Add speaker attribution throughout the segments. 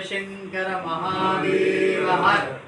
Speaker 1: शरम महादेव हर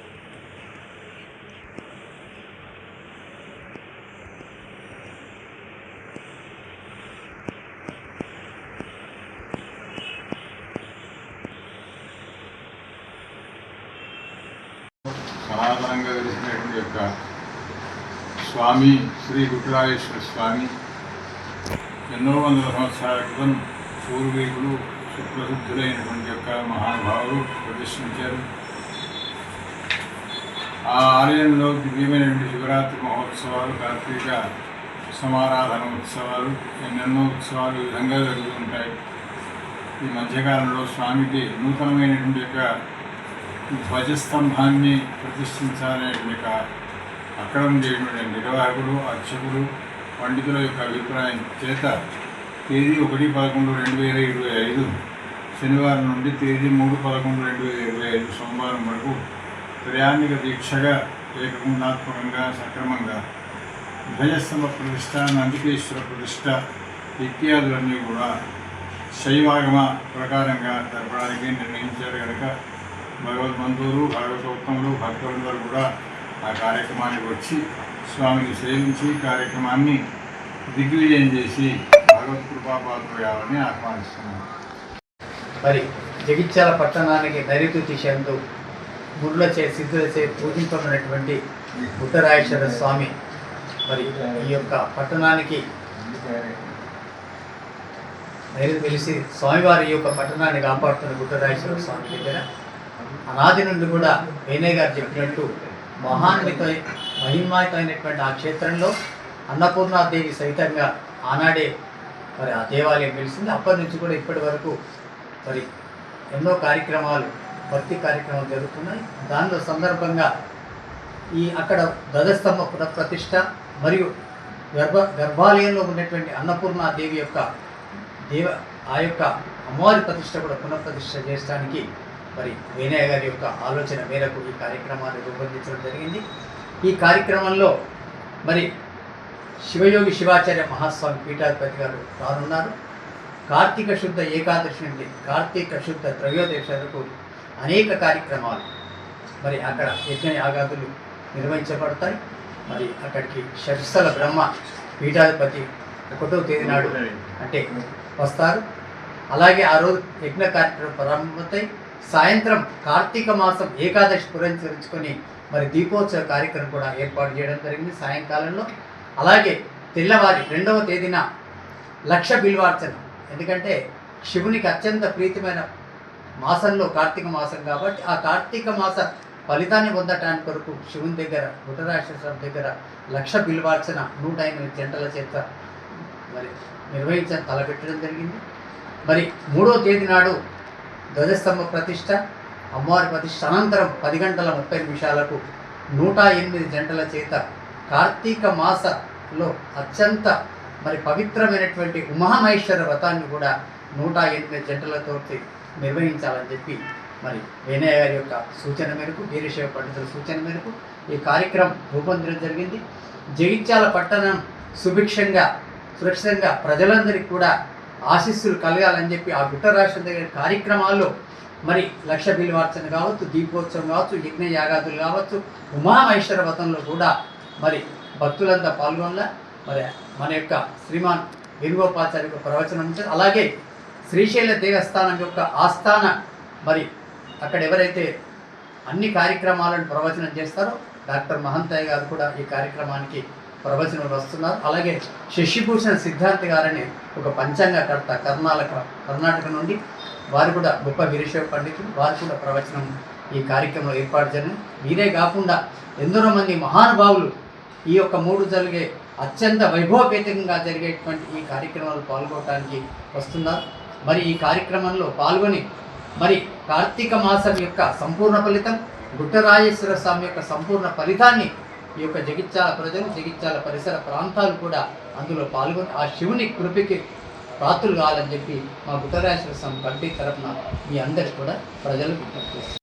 Speaker 2: సనాతనంగా వెలిసినటువంటి యొక్క స్వామి శ్రీ గుట్టరాజేశ్వర స్వామి ఎన్నో వందల సంవత్సరాల క్రితం పూర్వీకులు సుప్రసిద్ధులైనటువంటి యొక్క మహానుభావులు ప్రదర్శించారు. ఆ ఆలయంలో దివ్యమైనటువంటి శివరాత్రి మహోత్సవాలు కార్తీక సమారాధన ఉత్సవాలు ఎన్నెన్నో ఉత్సవాలు ఈ విధంగా జరుగుతుంటాయి. ఈ మధ్యకాలంలో స్వామికి నూతనమైనటువంటి యొక్క ధ్వజస్తంభాన్ని ప్రతిష్ఠించాలనే యొక్క అక్రమం ఉండేటువంటి నిర్వాహకుడు అర్చకుడు పండితుల యొక్క అభిప్రాయం చేత తేదీ ఒకటి పదకొండు రెండు వేల ఇరవై ఐదు శనివారం నుండి తేదీ మూడు పదకొండు రెండు వేల ఇరవై ఐదు సోమవారం వరకు ప్రయాణిక దీక్షగా ఏకగుణాత్మకంగా సక్రమంగా ధ్వజస్తంభ ప్రతిష్ట నందికేశ్వర ప్రతిష్ట ఇత్యాదులన్నీ కూడా శైవాగమ ప్రకారంగా జరపడానికి నిర్ణయించారు కనుక భగవద్బంధువులు భాగవతోత్తములు భక్తులందరూ కూడా ఆ కార్యక్రమానికి వచ్చి స్వామిని సేవించి కార్యక్రమాన్ని దిగ్విజయం చేసి భగవత్ కృపాపాత్రయాలని ఆహ్వానిస్తున్నాను
Speaker 1: మరి జగిత్యాల పట్టణానికి నైరుతి చెందు గురులచే సిద్ధులచే పూజింపబడినటువంటి ఉత్తరాయేశ్వర స్వామి మరి ఈ యొక్క పట్టణానికి నైరుతి తెలిసి స్వామివారి ఈ యొక్క పట్టణాన్ని కాపాడుతున్న గుట్టరాయేశ్వర స్వామి దగ్గర అనాది నుండి కూడా వేణయ్య గారు చెప్పినట్టు మహాన్విత మహిమాయుతమైనటువంటి ఆ క్షేత్రంలో అన్నపూర్ణాదేవి సహితంగా ఆనాడే మరి ఆ దేవాలయం వెలిసింది అప్పటి నుంచి కూడా ఇప్పటి వరకు మరి ఎన్నో కార్యక్రమాలు భక్తి కార్యక్రమాలు జరుగుతున్నాయి. దానిలో సందర్భంగా ఈ అక్కడ ధ్వజస్తంభ పునఃప్రతిష్ట మరియు గర్భ గర్భాలయంలో ఉన్నటువంటి అన్నపూర్ణ దేవి యొక్క దేవ ఆ యొక్క అమ్మవారి ప్రతిష్ట కూడా పునఃప్రతిష్ఠ చేయడానికి మరి వేణయ్య గారి యొక్క ఆలోచన మేరకు ఈ కార్యక్రమాన్ని రూపొందించడం జరిగింది. ఈ కార్యక్రమంలో మరి శివయోగి శివాచార్య మహాస్వామి పీఠాధిపతి గారు రానున్నారు. కార్తీక శుద్ధ ఏకాదశి నుండి కార్తీక శుద్ధ త్రయోదశి వరకు అనేక కార్యక్రమాలు మరి అక్కడ యజ్ఞ యాగాదులు నిర్వహించబడతాయి. మరి అక్కడికి షర్స్థల బ్రహ్మ పీఠాధిపతి ఒకటో తేదీ నాడు అంటే వస్తారు. అలాగే ఆ రోజు యజ్ఞ కార్యక్రమం ప్రారంభమవుతాయి. సాయంత్రం కార్తీక మాసం ఏకాదశి పురస్కరించుకొని మరి దీపోత్సవ కార్యక్రమం కూడా ఏర్పాటు చేయడం జరిగింది సాయంకాలంలో. అలాగే తెల్లవారి రెండవ తేదీన లక్ష బిల్వార్చన. ఎందుకంటే శివునికి అత్యంత ప్రీతిమైన మాసంలో కార్తీక మాసం కాబట్టి ఆ కార్తీక మాస ఫలితాన్ని పొందటానికి కొరకు శివుని దగ్గర గుటరాక్షేశ్వరం దగ్గర లక్ష బిల్వార్చన నూట ఎనిమిది జంటల చేత మరి నిర్వహించడం తలపెట్టడం జరిగింది. మరి మూడో తేదీ నాడు ధ్వజస్తంభ ప్రతిష్ట అమ్మవారి ప్రతిష్ట అనంతరం పది గంటల ముప్పై నిమిషాలకు నూట ఎనిమిది జంటల చేత కార్తీక మాసలో అత్యంత మరి పవిత్రమైనటువంటి ఉమామహేశ్వర వ్రతాన్ని కూడా నూట ఎనిమిది జంటలతో నిర్వహించాలని చెప్పి మరి వినయ గారి యొక్క సూచన మేరకు వీరశైవ పండితుల సూచన మేరకు ఈ కార్యక్రమం రూపొందించడం జరిగింది. జగిత్యాల పట్టణం సుభిక్షంగా సురక్షితంగా ప్రజలందరికీ కూడా ఆశీస్సులు కలగాలని చెప్పి ఆ గుట్ట రాష్ట్రం దగ్గర కార్యక్రమాల్లో మరి లక్ష బిల్వార్చన కావచ్చు దీపోత్సవం కావచ్చు యజ్ఞ యాగాదులు కావచ్చు ఉమామహేశ్వర వ్రతంలో కూడా మరి భక్తులంతా పాల్గొనలా. మరి మన యొక్క శ్రీమాన్ వేణుగోపాచార్య యొక్క ప్రవచనం ఉంటుంది అలాగే శ్రీశైల దేవస్థానం యొక్క ఆస్థాన మరి అక్కడ ఎవరైతే అన్ని కార్యక్రమాలను ప్రవచనం చేస్తారో డాక్టర్ మహంతయ్య గారు కూడా ఈ కార్యక్రమానికి ప్రవచనం వస్తున్నారు. అలాగే శశిభూషణ్ సిద్ధార్థ్ గారని ఒక పంచాంగకర్త కర్ణాటక కర్ణాటక నుండి వారు కూడా గొప్ప వీరేశ్వర పండితులు. వారు కూడా ప్రవచనం ఈ కార్యక్రమంలో ఏర్పాటు జరిగింది. వీరే కాకుండా ఎందరో మంది మహానుభావులు ఈ యొక్క మూడు జరిగే అత్యంత వైభవపేతంగా జరిగేటువంటి ఈ కార్యక్రమాలు పాల్గొనడానికి వస్తున్నారు. మరి ఈ కార్యక్రమంలో పాల్గొని మరి కార్తీక మాసం యొక్క సంపూర్ణ ఫలితం గుట్టరాజేశ్వర స్వామి యొక్క సంపూర్ణ ఫలితాన్ని ఈ యొక్క జగిత్యాల ప్రజలు జగిత్యాల పరిసర ప్రాంతాలు కూడా అందులో పాల్గొని ఆ శివుని కృపకి పాత్రలు కావాలని చెప్పి మా గుట్టరాజేశ్వర స్వామి కమిటీ తరఫున మీ అందరికి కూడా ప్రజలకు విజ్ఞప్తి